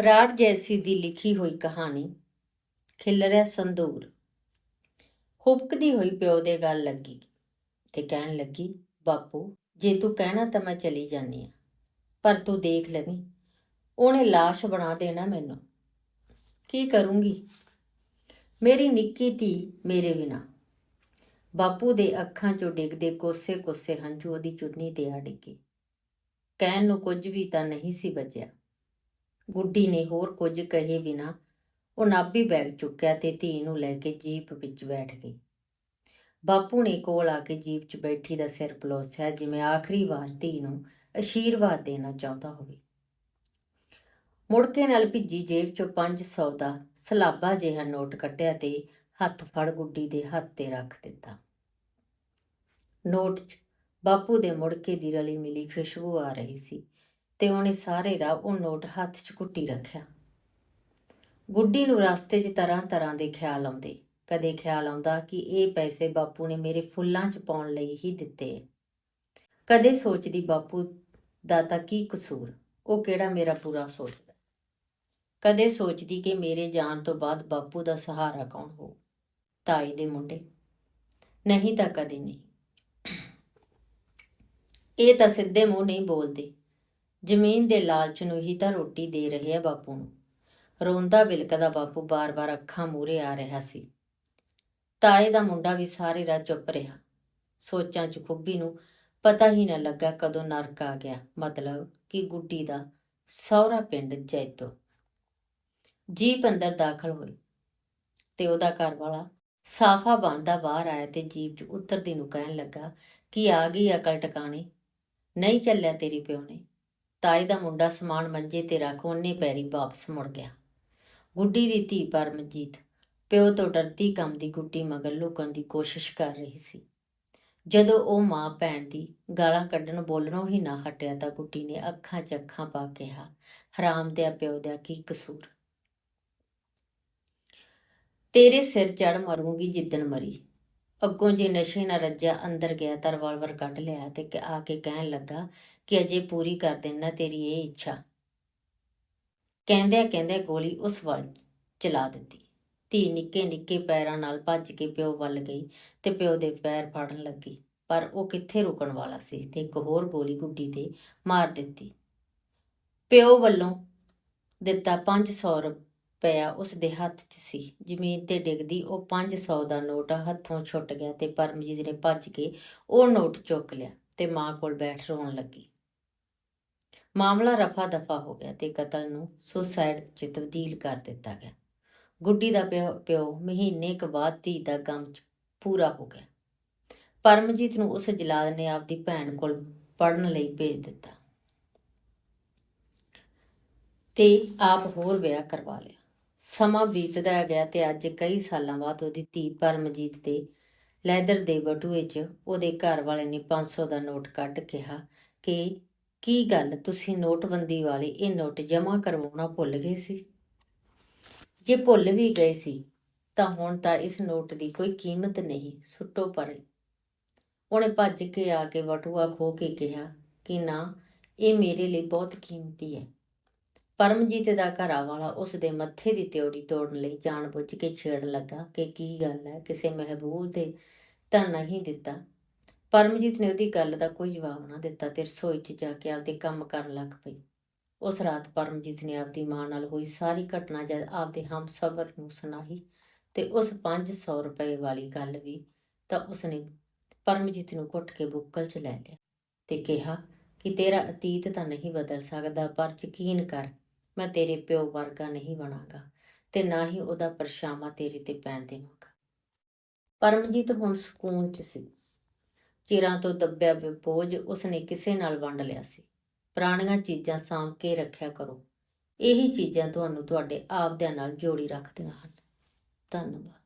ਪ੍ਰਾੜ ਜੈਸੀ ਦੀ ਲਿਖੀ ਹੋਈ ਕਹਾਣੀ ਖਿਲਰਿਆ ਸੰਦੂਰ। ਹੁਬਕਦੀ ਹੋਈ ਪਿਓ ਦੇ ਗੱਲ ਲੱਗੀ ਤੇ ਕਹਿਣ ਲੱਗੀ, ਬਾਪੂ, ਜੇ ਤੂੰ ਕਹਿਣਾ ਤਾਂ ਮੈਂ ਚਲੀ ਜਾਨੀ ਆ ਪਰ ਤੂੰ ਦੇਖ ਲਵੀਂ, ਉਹਨੇ লাশ ਬਣਾ ਦੇਣਾ ਮੈਨੂੰ। ਕੀ ਕਰੂੰਗੀ? ਮੇਰੀ ਨਿੱਕੀ ਧੀ ਮੇਰੇ ਬਿਨਾ। ਬਾਪੂ ਦੇ ਅੱਖਾਂ ਚੋਂ ਡਿੱਗਦੇ ਕੋਸੇ-ਕੋਸੇ ਹੰਝੂ ਉਹਦੀ ਚੁੰਨੀ ਤੇ ਆ ਡਿੱਗੇ। ਕਹਿਣ ਨੂੰ ਕੁਝ ਵੀ ਤਾਂ ਨਹੀਂ ਸੀ ਬਚਿਆ। ਗੁੱਡੀ ਨੇ ਹੋਰ ਕੁਝ ਕਹੇ ਬਿਨਾ ਉਹ ਨਾਭੀ ਬੈਗ ਚੁੱਕਿਆ ਤੇ ਧੀ ਨੂੰ ਲੈ ਕੇ ਜੀਪ ਵਿੱਚ ਬੈਠ ਗਈ। ਬਾਪੂ ਨੇ ਕੋਲ ਆ ਕੇ ਜੀਪ 'ਚ ਬੈਠੀ ਦਾ ਸਿਰ ਪਲੋਸਿਆ, ਜਿਵੇਂ ਆਖਰੀ ਵਾਰ ਧੀ ਨੂੰ ਅਸ਼ੀਰਵਾਦ ਦੇਣਾ ਚਾਹੁੰਦਾ ਹੋਵੇ। ਮੁੜਕੇ ਨਾਲ ਭਿੱਜੀ ਜੇਬ 'ਚੋਂ 500 ਦਾ ਸਲਾਬਾ ਜਿਹਾ ਨੋਟ ਕੱਢਿਆ ਤੇ ਹੱਥ ਫੜ ਗੁੱਡੀ ਦੇ ਹੱਥ ਤੇ ਰੱਖ ਦਿੱਤਾ। ਨੋਟ 'ਚ ਬਾਪੂ ਦੇ ਮੁੜਕੇ ਦੀ ਰਲੀ ਮਿਲੀ ਖੁਸ਼ਬੂ ਆ ਰਹੀ ਸੀ। ਤੇ ਉਹਨੇ ਸਾਰੇ ਰਾਹ ਉਹ ਨੋਟ ਹੱਥ 'ਚ ਕੁੱਟੀ ਰੱਖਿਆ। ਗੁੱਡੀ ਨੂੰ ਰਸਤੇ 'ਚ ਤਰ੍ਹਾਂ ਤਰ੍ਹਾਂ ਦੇ ਖਿਆਲ ਆਉਂਦੇ। ਕਦੇ ਖਿਆਲ ਆਉਂਦਾ ਕਿ ਇਹ ਪੈਸੇ ਬਾਪੂ ਨੇ ਮੇਰੇ ਫੁੱਲਾਂ 'ਚ ਪਾਉਣ ਲਈ ਹੀ ਦਿੱਤੇ। ਐ ਕਦੇ ਸੋਚਦੀ ਬਾਪੂ ਦਾ ਤਾਂ ਕੀ ਕਸੂਰ, ਉਹ ਕਿਹੜਾ ਮੇਰਾ ਪੂਰਾ ਸੋਚਦਾ। ਕਦੇ ਸੋਚਦੀ ਕਿ ਮੇਰੇ ਜਾਣ ਤੋਂ ਬਾਅਦ ਬਾਪੂ ਦਾ ਸਹਾਰਾ ਕੌਣ ਹੋ ਤਾਈ ਦੇ ਮੁੰਡੇ। ਨਹੀਂ ਤਾਂ ਕਦੇ ਨਹੀਂ। ਇਹ ਤਾਂ ਸਿੱਧੇ ਮੂੰਹ ਨਹੀਂ ਬੋਲਦੇ। ਜ਼ਮੀਨ ਦੇ ਲਾਲਚ ਨੂੰ ਹੀ ਤਾਂ ਰੋਟੀ ਦੇ ਰਹੇ ਆ ਬਾਪੂ ਨੂੰ। ਰੋਂਦਾ ਬਿਲਕਦਾ ਬਾਪੂ ਬਾਰ-ਬਾਰ ਅੱਖਾਂ ਮੂਰੇ ਆ ਰਿਹਾ ਸੀ। ਤਾਏ ਦਾ ਮੁੰਡਾ ਵੀ ਸਾਰੇ ਰਾਤ ਚੁੱਪ ਰਿਹਾ। ਸੋਚਾਂ ਚ ਖੁੱਬੀ ਨੂੰ ਪਤਾ ਹੀ ਨਾ ਲੱਗਾ ਕਦੋਂ ਨਰਕ ਆ ਗਿਆ। ਮਤਲਬ ਕਿ ਗੁੱਡੀ ਦਾ ਸਹੁਰਾ ਪਿੰਡ ਜੈਤੋ। ਜੀਪ ਅੰਦਰ ਦਾਖਲ ਹੋਈ ਤੇ ਉਹਦਾ ਘਰ ਵਾਲਾ ਸਾਫਾ ਬੰਦਾ ਬਾਹਰ ਆਇਆ ਤੇ ਜੀਪ 'ਚ ਉਤਰਦੀ ਨੂੰ ਕਹਿਣ ਲੱਗਾ ਕਿ ਆ ਗਈ ਅਕਲ ਟਿਕਾਣੀ। ਨਹੀਂ ਚੱਲਿਆ ਤੇਰੀ ਪਿਓ ਨੇ। ਤਾਏ ਦਾ ਮੁੰਡਾ ਸਮਾਨ ਮੰਜੇ ਤੇ ਰੱਖ ਉਹਨੇ ਪੈਰੀ ਵਾਪਸ ਮੁੜ ਗਿਆ। ਗੁੱਡੀ ਦੀ ਧੀ ਪਰਮਜੀਤ ਪਿਓ ਤੋਂ ਡਰਦੀ ਕੰਮ ਦੀ ਗੁੱਡੀ ਮਗਰ ਲੁਕਣ ਦੀ ਕੋਸ਼ਿਸ਼ ਕਰ ਰਹੀ ਸੀ। ਜਦੋਂ ਉਹ ਮਾਂ ਭੈਣ ਦੀ ਗਾਲਾਂ ਕੱਢਣ ਬੋਲਣੋਂ ਹੀ ਨਾ ਹਟਿਆ ਤਾਂ ਗੁੱਡੀ ਨੇ ਅੱਖਾਂ 'ਚ ਅੱਖਾਂ ਪਾ ਕਿਹਾ, ਹਰਾਮ ਦੇ ਪਿਓ ਦਾ ਕੀ ਕਸੂਰ? ਤੇਰੇ ਸਿਰ ਚੜ ਮਰੂੰਗੀ ਜਿੱਦਣ ਮਰੀ। ਅੱਗੋਂ ਜੇ ਨਸ਼ੇ ਨਾਲ ਰੱਜਿਆ ਅੰਦਰ ਗਿਆ ਤਾਂ ਰਿਵਾਲਵਰ ਕੱਢ ਲਿਆ ਤੇ ਆ ਕੇ ਕਹਿਣ ਲੱਗਾ ਕਿ ਅਜੇ ਪੂਰੀ ਕਰ ਦੇਣਾ ਤੇਰੀ ਇਹ ਇੱਛਾ। ਕਹਿੰਦਿਆਂ ਕਹਿੰਦਿਆਂ ਗੋਲੀ ਉਸ ਵੱਲ ਚਲਾ ਦਿੱਤੀ। ਧੀ ਨਿੱਕੇ ਨਿੱਕੇ ਪੈਰਾਂ ਨਾਲ ਭੱਜ ਕੇ ਪਿਓ ਵੱਲ ਗਈ ਤੇ ਪਿਓ ਦੇ ਪੈਰ ਫੜਨ ਲੱਗੀ, ਪਰ ਉਹ ਕਿੱਥੇ ਰੁਕਣ ਵਾਲਾ ਸੀ ਤੇ ਇੱਕ ਹੋਰ ਗੋਲੀ ਗੁੱਡੀ ਤੇ ਮਾਰ ਦਿੱਤੀ। ਪਿਓ ਵੱਲੋਂ ਦਿੱਤਾ 500 ਰੁਪਇਆ ਉਸ ਦੇ ਹੱਥ 'ਚ ਸੀ। ਜ਼ਮੀਨ ਤੇ ਡਿੱਗਦੀ ਉਹ 500 ਦਾ ਨੋਟ ਹੱਥੋਂ ਛੁੱਟ ਗਿਆ ਤੇ ਪਰਮਜੀਤ ਨੇ ਭੱਜ ਕੇ ਉਹ ਨੋਟ ਚੁੱਕ ਲਿਆ ਤੇ ਮਾਂ ਕੋਲ ਬੈਠ ਰੋਣ ਲੱਗੀ। ਮਾਮਲਾ ਰਫਾ ਦਫਾ ਹੋ ਗਿਆ ਤੇ ਕਤਲ ਨੂੰ ਸੁਸਾਇਡ 'ਚ ਤਬਦੀਲ ਕਰ ਦਿੱਤਾ ਗਿਆ। ਗੁੱਡੀ ਦਾ ਪਿਓ ਪਿਓ ਮਹੀਨੇ ਕੁ ਬਾਅਦ ਧੀ ਦਾ ਗਮ 'ਚ ਪੂਰਾ ਹੋ ਗਿਆ। ਪਰਮਜੀਤ ਨੂੰ ਉਸ ਜਲਾਦ ਨੇ ਆਪਦੀ ਭੈਣ ਕੋਲ ਪੜਨ ਲਈ ਭੇਜ ਦਿੱਤਾ। ਤੇ ਆਪ ਹੋਰ ਵਿਆਹ ਕਰਵਾ ਲਿਆ। ਸਮਾਂ ਬੀਤਦਾ ਗਿਆ ਤੇ ਅੱਜ ਕਈ ਸਾਲਾਂ ਬਾਅਦ ਉਹਦੀ ਧੀ ਪਰਮਜੀਤ ਦੇ ਲੈਦਰ ਦੇ ਬਟੂਏ 'ਚ ਉਹਦੇ ਘਰ ਵਾਲੇ ਨੇ 500 ਦਾ ਨੋਟ ਕੱਢ ਕਿਹਾ ਕਿ ਕੀ ਗੱਲ ਤੁਸੀਂ ਨੋਟਬੰਦੀ ਵਾਲੇ ਇਹ ਨੋਟ ਜਮ੍ਹਾਂ ਕਰਵਾਉਣਾ ਭੁੱਲ ਗਏ ਸੀ? ਜੇ ਭੁੱਲ ਵੀ ਗਏ ਸੀ, ਤਾਂ ਹੁਣ ਤਾਂ ਇਸ ਨੋਟ ਦੀ ਕੋਈ ਕੀਮਤ ਨਹੀਂ, ਸੁੱਟੋ ਪਰੇ। ਉਹਨੇ ਭੱਜ ਕੇ ਆ ਕੇ ਵਟੂਆ ਖੋ ਕੇ ਕਿਹਾ ਕਿ ਨਾ, ਇਹ ਮੇਰੇ ਲਈ ਬਹੁਤ ਕੀਮਤੀ ਹੈ। ਪਰਮਜੀਤ ਦਾ ਘਰ ਵਾਲਾ ਉਸ ਦੇ ਮੱਥੇ ਦੀ ਤਿਉੜੀ ਤੋੜਨ ਲਈ ਜਾਣਬੁੱਝ ਕੇ ਛੇੜ ਲੱਗਾ ਕਿ ਕੀ ਗੱਲ ਹੈ, ਕਿਸੇ ਮਹਿਬੂਬ ਦੇ ਤਾਂ ਨਹੀਂ ਦਿੱਤਾ। ਪਰਮਜੀਤ ਨੇ ਉਹਦੀ ਗੱਲ ਦਾ ਕੋਈ ਜਵਾਬ ਨਾ ਦਿੱਤਾ, ਤੇ ਰਸੋਈ 'ਚ ਜਾ ਕੇ ਆਪਦੇ ਕੰਮ ਕਰਨ ਲੱਗ ਪਈ। ਉਸ ਰਾਤ ਪਰਮਜੀਤ ਨੇ ਆਪਦੀ ਮਾਂ ਨਾਲ ਹੋਈ ਸਾਰੀ ਘਟਨਾ ਜਦ ਆਪਦੇ ਹਮਸਫਰ ਨੂੰ ਸੁਣਾਈ, ਤੇ ਉਸ 500 ਰੁਪਏ ਵਾਲੀ ਗੱਲ ਵੀ ਤਾਂ ਉਸਨੇ ਪਰਮਜੀਤ ਨੂੰ ਘੁੱਟ ਕੇ ਬੁੱਕਲ 'ਚ ਲੈ ਲਿਆ ਤੇ ਕਿਹਾ ਕਿ ਤੇਰਾ ਅਤੀਤ ਤਾਂ ਨਹੀਂ ਬਦਲ ਸਕਦਾ, ਪਰ ਯਕੀਨ ਕਰ, ਮੈਂ ਤੇਰੇ ਪਿਓ ਵਰਗਾ ਨਹੀਂ ਬਣਾਂਗਾ ਤੇ ਨਾ ਹੀ ਉਹਦਾ ਪਰਛਾਵਾਂ ਤੇਰੇ ਤੇ ਪੈਣ ਦੇਵਾਂਗਾ। ਪਰਮਜੀਤ ਹੁਣ ਸਕੂਨ 'ਚ ਸੀ। ਚਿਰਾਂ ਤੋਂ ਦੱਬਿਆ ਬੋਝ ਉਸਨੇ ਕਿਸੇ ਨਾਲ ਵੰਡ ਲਿਆ ਸੀ। ਪੁਰਾਣੀਆਂ ਚੀਜ਼ਾਂ ਸਾਂਭ ਕੇ ਰੱਖਿਆ ਕਰੋ। ਇਹੀ ਚੀਜ਼ਾਂ ਤੁਹਾਨੂੰ ਤੁਹਾਡੇ ਆਪਦਿਆਂ ਨਾਲ ਜੋੜੀ ਰੱਖਦੀਆਂ ਹਨ। ਧੰਨਵਾਦ।